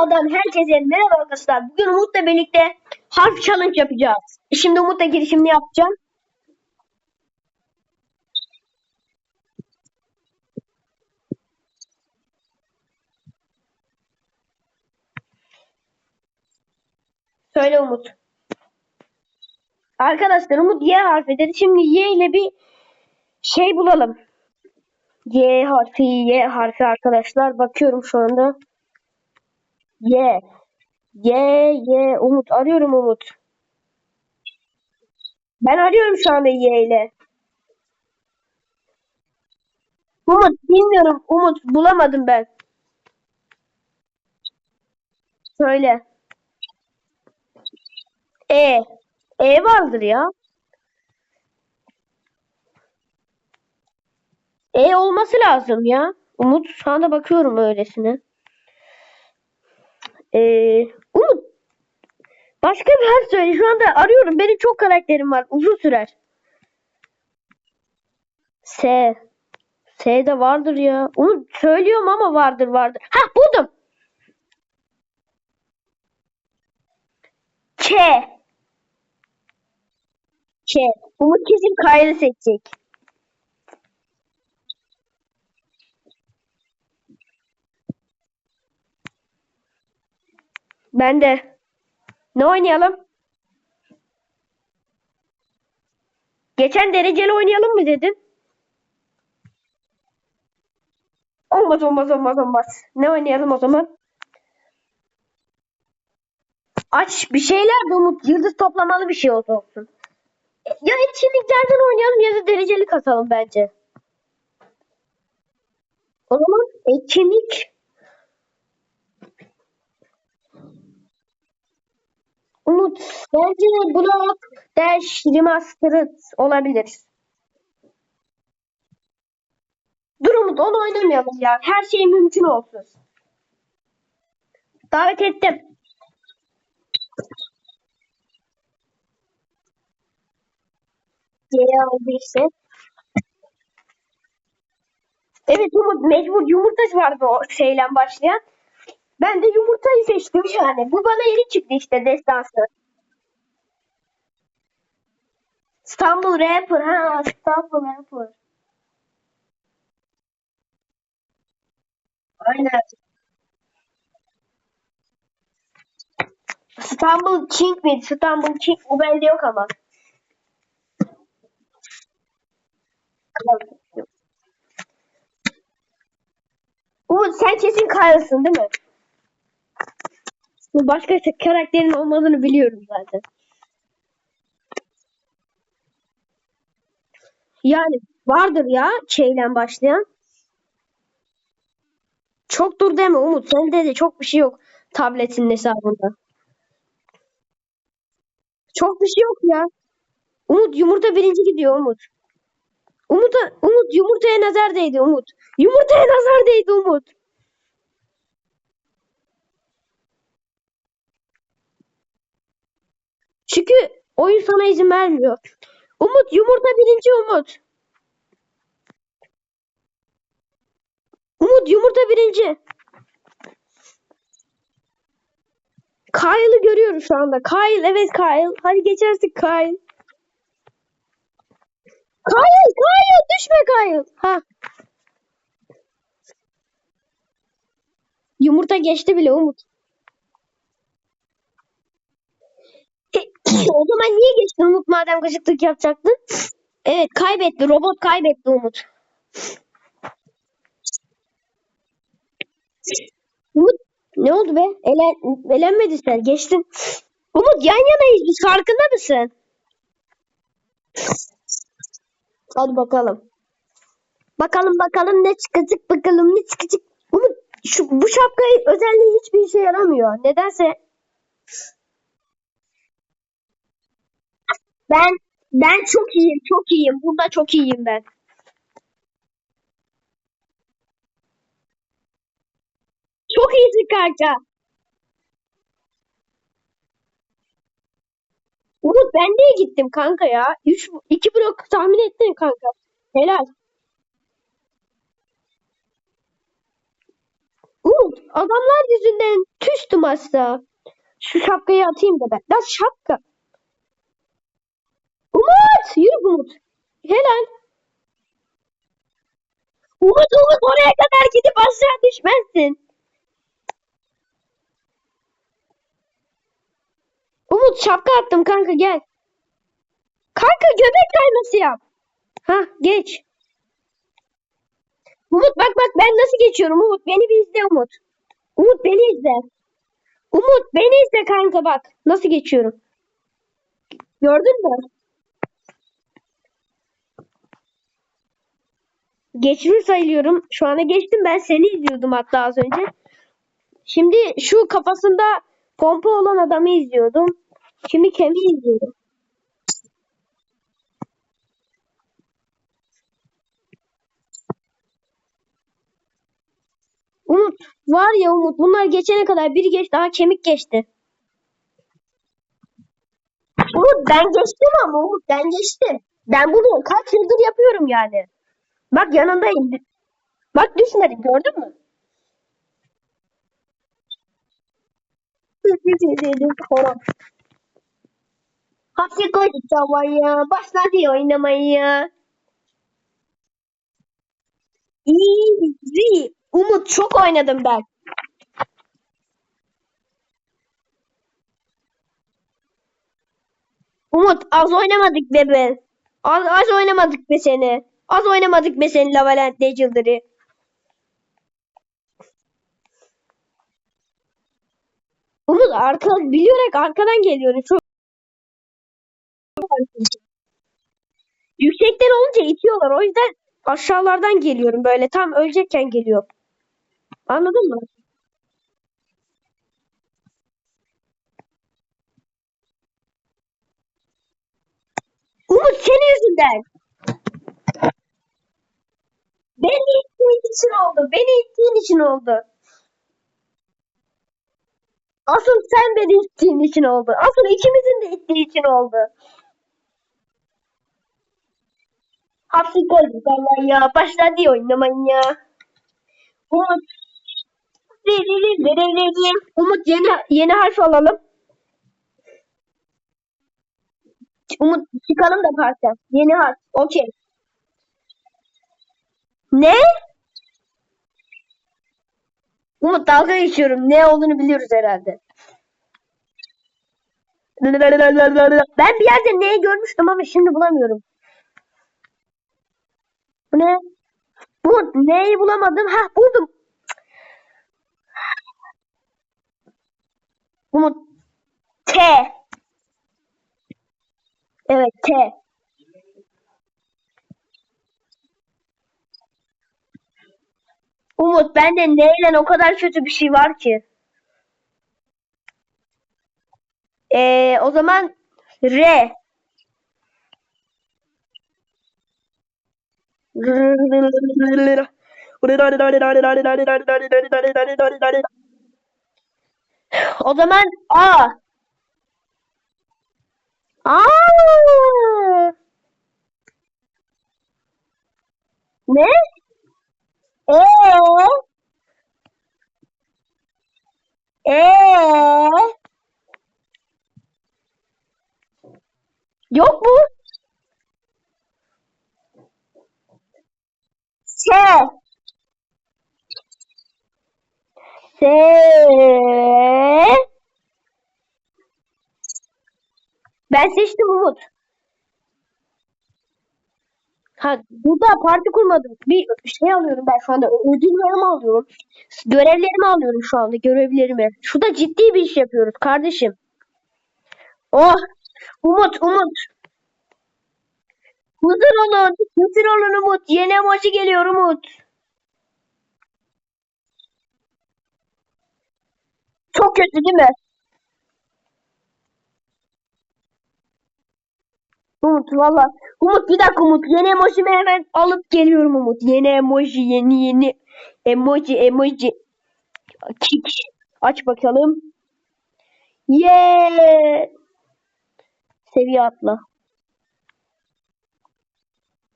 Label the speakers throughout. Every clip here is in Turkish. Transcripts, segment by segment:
Speaker 1: kanaldan herkese merhaba arkadaşlar. Bugün Umut'la birlikte harf challenge yapacağız. Şimdi Umut'la girişimini yapacağım. Söyle Umut. Arkadaşlar Umut Y harfi dedi. Şimdi Y ile bir şey bulalım. Y harfi, Y harfi arkadaşlar. Bakıyorum şu anda. Y. Y, Y. Umut. Arıyorum Umut. Ben arıyorum şu anda Y ile. Umut bilmiyorum. Umut bulamadım ben. Söyle. E. E vardır ya. E olması lazım ya. Umut şu anda bakıyorum öylesine. Ee, Umut başka bir harf söyle. Şu anda arıyorum. Benim çok karakterim var. Uzun sürer. S. S de vardır ya. Umut söylüyorum ama vardır vardır. Ha buldum. K. K. Umut kesin K'yı seçecek. Ben de. Ne oynayalım? Geçen dereceli oynayalım mı dedin? Olmaz olmaz olmaz olmaz. Ne oynayalım o zaman? Aç bir şeyler Umut. Yıldız toplamalı bir şey olsun. Ya etkinliklerden oynayalım ya da dereceli kasalım bence. O zaman etkinlik Umut bence Block Dash Remastered olabilir. Dur Umut onu oynamayalım ya. Her şey mümkün olsun. Davet ettim. Geri aldıysa. Evet Umut mecbur yumurta vardı o şeyle başlayan. Ben de yumurtayı seçtim yani. Bu bana yeni çıktı işte destansı. İstanbul Rapper ha İstanbul Rapper. Aynen. İstanbul King miydi? İstanbul King o bende yok ama. Umut sen kesin Kyle'sın değil mi? Başka karakterin olmadığını biliyorum zaten. Yani vardır ya şeyle başlayan. Çok dur deme Umut. Sende de çok bir şey yok tabletin hesabında. Çok bir şey yok ya. Umut yumurta birinci gidiyor Umut. Umut, Umut yumurtaya nazar değdi Umut. Yumurtaya nazar değdi Umut. Çünkü oyun sana izin vermiyor. Umut yumurta birinci Umut. Umut yumurta birinci. Kyle'ı görüyoruz şu anda. Kyle evet Kyle. Hadi geçersek Kyle. Kyle Kyle düşme Kyle. Ha. Yumurta geçti bile Umut. O zaman niye geçtin Umut madem gıcıklık yapacaktın? Evet kaybetti. Robot kaybetti Umut. Umut ne oldu be? Elen, elenmedi sen. Geçtin. Umut yan yanayız biz. Farkında mısın? Hadi bakalım. Bakalım bakalım ne çıkacak bakalım ne çıkacak. Umut şu, bu şapkayı özelliği hiçbir işe yaramıyor. Nedense ben ben çok iyiyim çok iyiyim. Bunda çok iyiyim ben. Çok iyisin kanka. Umut ben de gittim kanka ya. 3 2 blok tahmin ettin kanka. Helal. Umut adamlar yüzünden küstüm hasta. Şu şapkayı atayım da ben. Lan şapka. Umut! Yürü Umut. Helal. Umut Umut oraya kadar gidip aşağı düşmezsin. Umut şapka attım kanka gel. Kanka göbek kayması yap. Ha geç. Umut bak bak ben nasıl geçiyorum Umut beni bir izle Umut. Umut beni izle. Umut beni izle kanka bak nasıl geçiyorum. Gördün mü? Geçmiş sayılıyorum. Şu ana geçtim ben seni izliyordum hatta az önce. Şimdi şu kafasında pompa olan adamı izliyordum. Şimdi kemiği izliyorum. Umut var ya Umut bunlar geçene kadar biri geç daha kemik geçti. Umut ben geçtim ama Umut ben geçtim. Ben bunu kaç yıldır yapıyorum yani. Bak yanındayım. Bak düşmedim gördün mü? Hapsi koyduk tavaya. Başladı oynamaya. Easy. Umut çok oynadım ben. Umut az oynamadık be be. Az, az oynamadık be seni. Az oynamadık be seni Lavalent Legendary'i. Umut arka, bilerek arkadan geliyorum. Çok Yüksekten olunca itiyorlar. O yüzden aşağılardan geliyorum böyle. Tam ölecekken geliyor. Anladın mı? Umut senin yüzünden. Beni ittiğin için oldu. Beni ittiğin için oldu. Asıl sen beni ittiğin için oldu. Asıl ikimizin de ittiği için oldu. Hapsi koyduk Allah ya. Başladı oynamaya. Umut. Umut yeni yeni harf alalım. Umut çıkalım da parça. Yeni harf. Okey. Ne? Umut dalga geçiyorum. Ne olduğunu biliyoruz herhalde. Ben bir yerde neyi görmüştüm ama şimdi bulamıyorum. Bu ne? Bu neyi bulamadım? Ha buldum. Umut. T. Evet T. Umut bende neyle o kadar kötü bir şey var ki. Ee, o zaman R. O zaman A. A. Ne? E. E. Yok mu? S. S. Ben seçtim Umut. Ha burada parti kurmadım. Bir şey alıyorum ben şu anda. Ödüllerimi alıyorum. Görevlerimi alıyorum şu anda. Görevlerimi. Şurada ciddi bir iş yapıyoruz kardeşim. Oh. Umut Umut. Huzur olun. Huzur olun Umut. Yeni emoji geliyor Umut. Çok kötü değil mi? Umut valla. Umut bir dakika Umut. Yeni emojimi hemen alıp geliyorum Umut. Yeni emoji yeni yeni emoji emoji. Kik. Aç bakalım. Yeah. Seviye atla.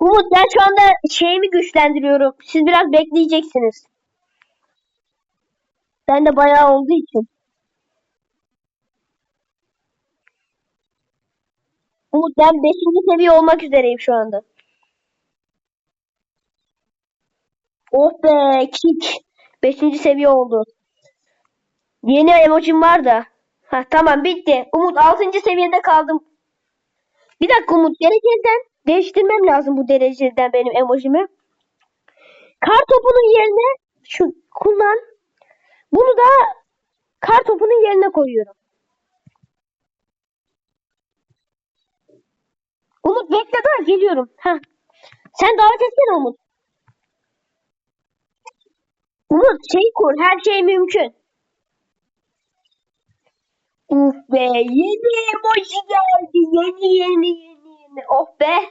Speaker 1: Umut ben şu anda şeyimi güçlendiriyorum. Siz biraz bekleyeceksiniz. Ben de bayağı olduğu için. Umut ben 5. seviye olmak üzereyim şu anda. Oh be kick. 5. seviye oldu. Yeni emojim var da. Ha tamam bitti. Umut 6. seviyede kaldım. Bir dakika Umut dereceden değiştirmem lazım bu dereceden benim emojimi. Kar topunun yerine şu kullan. Bunu da kar topunun yerine koyuyorum. Umut bekle daha geliyorum. Ha. Sen davet etsene Umut. Umut şey kur her şey mümkün. Uf be yeni emoji geldi. Yeni yeni yeni yeni. Oh be.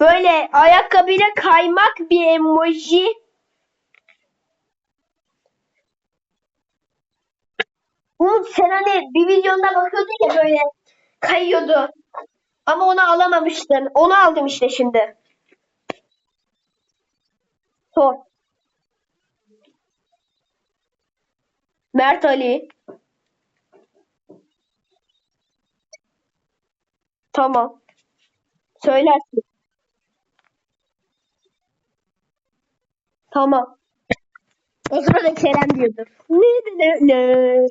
Speaker 1: Böyle ayakkabıyla kaymak bir emoji. Umut sen hani bir videonda bakıyordun ya böyle kayıyordu. Ama onu alamamıştın. Onu aldım işte şimdi. Sor. Mert Ali. Tamam. Söylersin. Tamam. O sırada Kerem diyordur. Ne ne ne.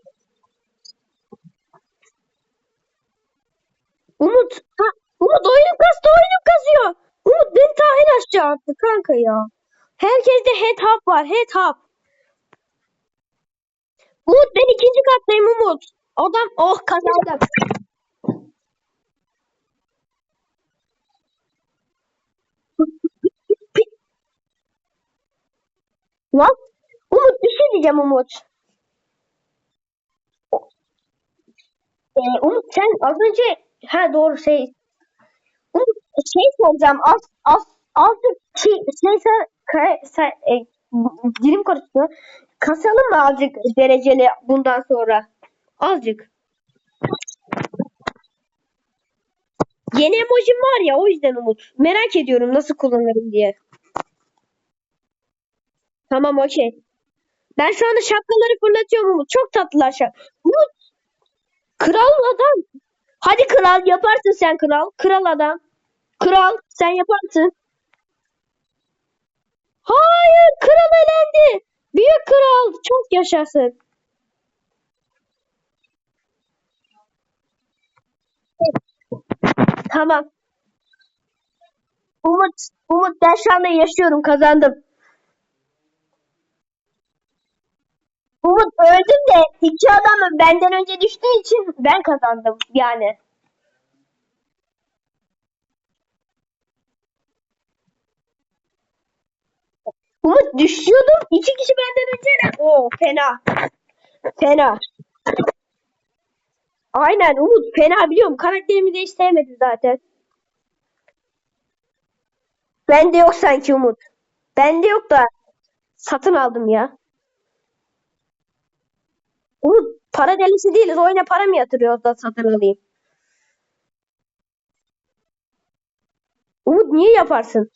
Speaker 1: Umut. Ha, Umut oyunum kastı oyunum kasıyor. Umut beni ta en aşağı attı kanka ya. Herkeste head hub var head hub. Umut ben ikinci kattayım Umut. Adam oh kazandım. Lan Umut bir şey diyeceğim Umut. Ee, Umut sen az önce ha doğru şey şey soracağım az az azıcık şey, şey dilim karıştı. Kasalım mı azıcık dereceli bundan sonra? Azıcık. Yeni emojim var ya o yüzden Umut. Merak ediyorum nasıl kullanırım diye. Tamam okey. Ben şu anda şapkaları fırlatıyorum Umut. Çok tatlılar şap. Umut kral adam. Hadi kral yaparsın sen kral. Kral adam. Kral sen yaparsın. Hayır kral elendi. Büyük kral çok yaşasın. Tamam. Umut, Umut ben şu anda yaşıyorum kazandım. Umut öldüm de iki adam benden önce düştüğü için ben kazandım yani. Umut düşüyordum. iki kişi benden önce. Oo fena. Fena. Aynen Umut fena biliyorum. Karakterimi de hiç sevmedim zaten. Bende yok sanki Umut. Bende yok da satın aldım ya. Umut para delisi değiliz. Oyuna para mı yatırıyoruz da satın alayım? Umut niye yaparsın?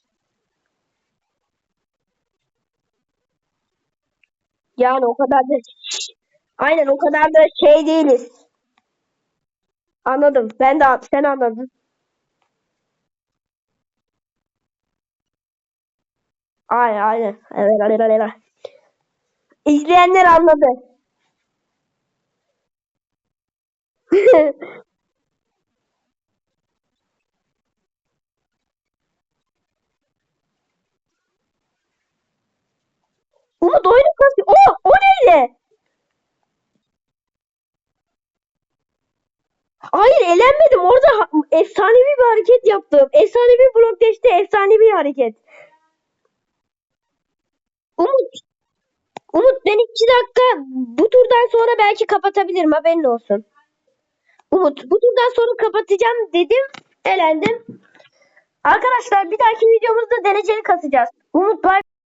Speaker 1: Yani o kadar da aynen o kadar da şey değiliz. Anladım. Ben de sen anladın. Aynen aynen. Evet, evet, evet. İzleyenler anladı. Umut oyunu kasıyor. O, o neydi? Hayır elenmedim. Orada efsanevi bir hareket yaptım. Efsanevi blok deşte efsanevi hareket. Umut. Umut ben iki dakika bu turdan sonra belki kapatabilirim haberin olsun. Umut bu turdan sonra kapatacağım dedim. Elendim. Arkadaşlar bir dahaki videomuzda dereceli kasacağız. Umut bay